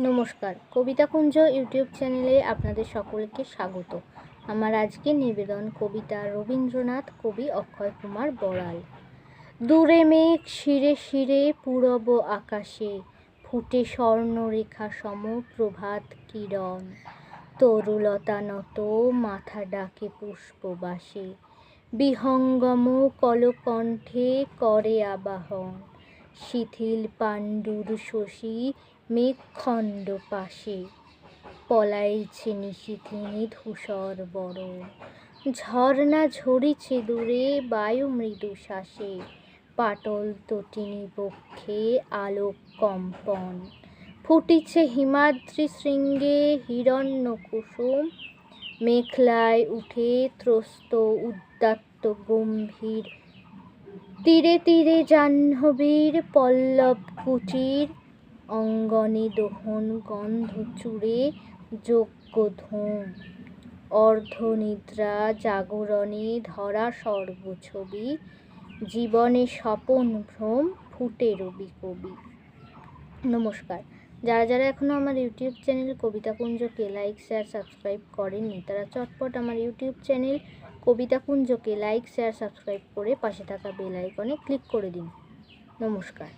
নমস্কার। কবিতা কুঞ্জ ইউটিউব চ্যানেলে আপনাদের সকলকে স্বাগত। আমার আজকে নিবেদন কবিতা রবীন্দ্রনাথ, কবি অক্ষয় কুমার বড়াল। দূরে মেঘ, শিরে শিরে, পূরব আকাশে, ফুটে স্বর্ণরেখা সম প্রভাত কিরণ। তরুলতা নত, মাথা ডাকে পুষ্পবাসে। বিহঙ্গম কলকণ্ঠে করে আবাহন। শিথিল পাণ্ডুর শশী মেঘখণ্ড পাশে। পলাইছে নিশিথিনী ধূসর বড়। ঝর্ণা ঝরিছে দূরে, বায়ু মৃদু শ্বাসে। পাটল তটিনী বক্ষে আলোক কম্পন। ফুটিছে হিমাদ্রি শৃঙ্গে হিরণ্য কুসুম মেঘলায় উঠে ত্রস্ত উদ্দাত্ত গম্ভীর তীরে তীরে জাহ্নবীর পল্লব কুটির, অঙ্গনে দোহন গন্ধ চূড়ে যজ্ঞ ধূম। অর্ধনিদ্রা জাগরণে ধরা সর্বছবি, জীবনে স্বপন ভ্রম ফুটে রবি কবি। নমস্কার। যারা যারা এখনও আমার ইউটিউব চ্যানেল কবিতা কুঞ্জকে লাইক, শেয়ার, সাবস্ক্রাইব করেননি, তারা চটপট আমার ইউটিউব চ্যানেল কবিতা কুঞ্জকে লাইক শেয়ার সাবস্ক্রাইব করে পাশে থাকা বেল আইকনে ক্লিক করে দিন। নমস্কার।